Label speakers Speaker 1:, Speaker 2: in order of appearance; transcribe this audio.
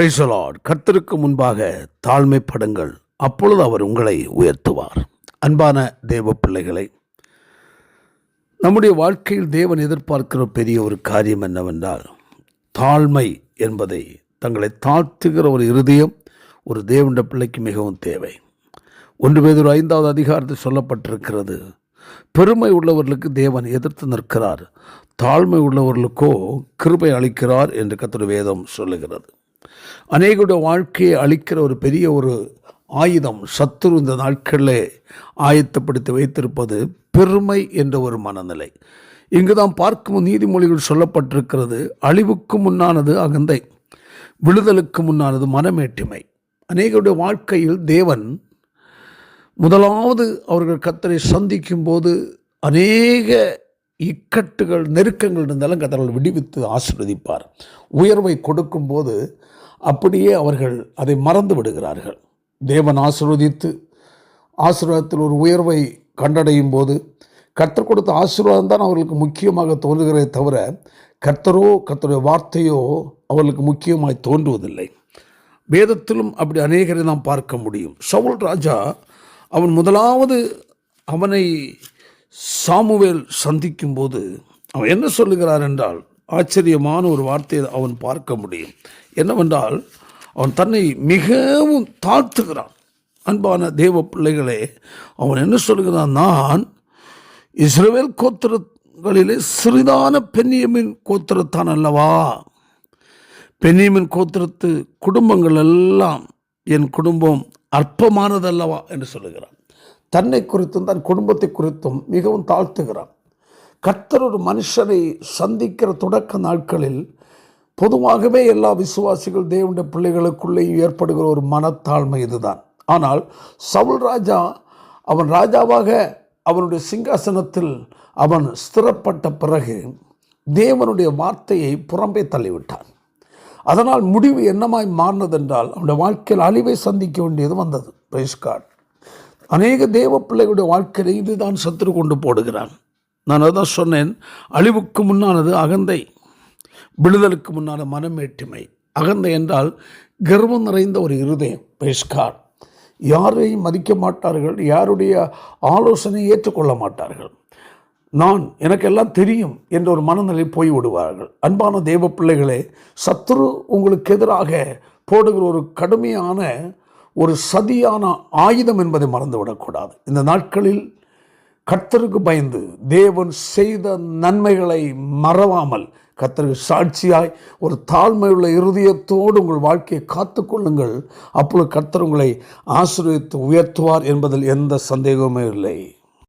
Speaker 1: பிரைசலாட் கர்த்தருக்கு முன்பாக தாழ்மைப்படுங்கள் அப்பொழுது அவர் உங்களை உயர்த்துவார். அன்பான தேவ பிள்ளைகளை நம்முடைய வாழ்க்கையில் தேவன் எதிர்பார்க்கிற பெரிய ஒரு காரியம் என்னவென்றால் தாழ்மை என்பதை தங்களை தாழ்த்துகிற ஒரு இருதயம் ஒரு தேவண்ட பிள்ளைக்கு மிகவும் தேவை. ஒன்று பேர் ஐந்தாவது அதிகாரத்தில் சொல்லப்பட்டிருக்கிறது பெருமை உள்ளவர்களுக்கு தேவன் எதிர்த்து நிற்கிறார் தாழ்மை உள்ளவர்களுக்கோ கிருபை அளிக்கிறார் என்று கத்திர வேதம் சொல்லுகிறது. அநேகோட வாழ்க்கையை அளிக்கிற ஒரு பெரிய ஒரு ஆயுதம் சத்துரு இந்த நாட்களில் ஆயத்தப்படுத்தி வைத்திருப்பது பெருமை என்ற ஒரு மனநிலை. இங்கு தான் பார்க்கும் நீதிமொழிகள் சொல்லப்பட்டிருக்கிறது அழிவுக்கு முன்னானது அகந்தை விடுதலுக்கு முன்னானது மனமேட்டிமை. அநேகருடைய வாழ்க்கையில் தேவன் முதலாவது அவர்கள் கத்தரை சந்திக்கும் போது அநேக இக்கட்டுகள் நெருக்கங்கள் இருந்தாலும் கத்தர்கள் விடுவித்து ஆசீர்வதிப்பார். உயர்வை கொடுக்கும்போது அப்படியே அவர்கள் அதை மறந்து விடுகிறார்கள். தேவன் ஆசீர்வதித்து ஆசீர்வாதத்தில் ஒரு உயர்வை கண்டடையும் போது கர்த்தர் கொடுத்த ஆசீர்வாதம் தான் அவர்களுக்கு முக்கியமாக தோன்றுகிறதே தவிர கர்த்தரோ கர்த்தருடைய வார்த்தையோ அவர்களுக்கு முக்கியமாய் தோன்றுவதில்லை. வேதத்திலும் அப்படி அநேகரை நாம் பார்க்க முடியும். சவுல் ராஜா அவன் முதலாவது அவனை சாமுவேல் சந்திக்கும் போது அவன் என்ன சொல்லுகிறார் என்றால் ஆச்சரியமான ஒரு வார்த்தையை அவன் பார்க்க முடியும். என்னவென்றால் அவன் தன்னை மிகவும் தாழ்த்துகிறான். அன்பான தேவ பிள்ளைகளே அவன் என்ன சொல்கிறான் நான் இஸ்ரேல் கோத்திரங்களிலே சிறிதான பெண்ணியமின் கோத்திரத்தான் அல்லவா? பெண்ணியமின் கோத்திரத்து குடும்பங்கள் எல்லாம் என் குடும்பம் அற்பமானதல்லவா? என்று சொல்லுகிறான். தன்னை குறித்தும் தன் குடும்பத்தை குறித்தும் மிகவும் தாழ்த்துகிறான். கர்த்தர் ஒரு மனுஷனை சந்திக்கிற தொடக்க நாட்களில் பொதுவாகவே எல்லா விசுவாசிகள் தேவனுடைய பிள்ளைகளுக்குள்ளேயும் ஏற்படுகிற ஒரு மனத்தாழ்மை இதுதான். ஆனால் சவுல் ராஜா அவன் ராஜாவாக அவனுடைய சிங்காசனத்தில் அவன் ஸ்திரப்பட்ட பிறகு தேவனுடைய வார்த்தையை புறம்பே தள்ளிவிட்டான். அதனால் முடிவு என்னமாய் மாறினதென்றால் அவனுடைய வாழ்க்கையில் அழிவை சந்திக்க வேண்டியது வந்தது. பிரைஸ்கார்ட் அநேக தேவ பிள்ளைகளுடைய வாழ்க்கையை இதுதான் சத்துரு கொண்டு போடுகிறான். நான் அதான் சொன்னேன் அழிவுக்கு முன்னானது அகந்தை விடுதலுக்கு முன்னான மனமேட்டுமை. அகந்தை என்றால் கர்வம் நிறைந்த ஒரு இருதயம் பிரைஸ்கார்ட் யாரையும் மதிக்க மாட்டார்கள் யாருடைய ஆலோசனை ஏற்றுக்கொள்ள மாட்டார்கள். நான் எனக்கெல்லாம் தெரியும் என்ற ஒரு மனநிலை போய் விடுவார்கள். அன்பான தெய்வ பிள்ளைகளே சத்துரு உங்களுக்கு எதிராக போடுகிற ஒரு கடுமையான ஒரு சதியான ஆயுதம் என்பதை மறந்துவிடக்கூடாது. இந்த நாட்களில் கர்த்தருக்கு பயந்து தேவன் செய்த நன்மைகளை மறவாமல் கர்த்தருக்கு சாட்சியாய் ஒரு தாழ்மையுள்ள இருதயத்தோடு உங்கள் வாழ்க்கையை காத்துக்கொள்ளுங்கள் அப்பொழுது கர்த்தர் உங்களை ஆசிரியத்து உயர்த்துவார் என்பதில் எந்த சந்தேகமுமே இல்லை.